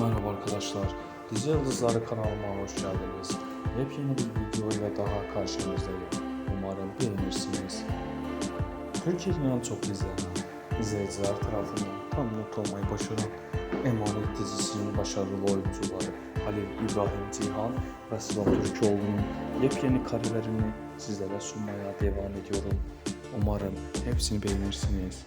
Merhaba arkadaşlar. Dizi Yıldızları kanalıma hoş geldiniz. Yepyeni bir video ile daha karşınızdayım. Umarım beğenirsiniz. Türkiye'nin en çok izlenen, izleyiciler tarafından not olmayı başaran Emanet dizisinin başarılı oyuncuları Halil İbrahim Cihan ve Sıla Türkoğlu'nun yepyeni karelerini sizlere sunmaya devam ediyorum. Umarım hepsini beğenirsiniz.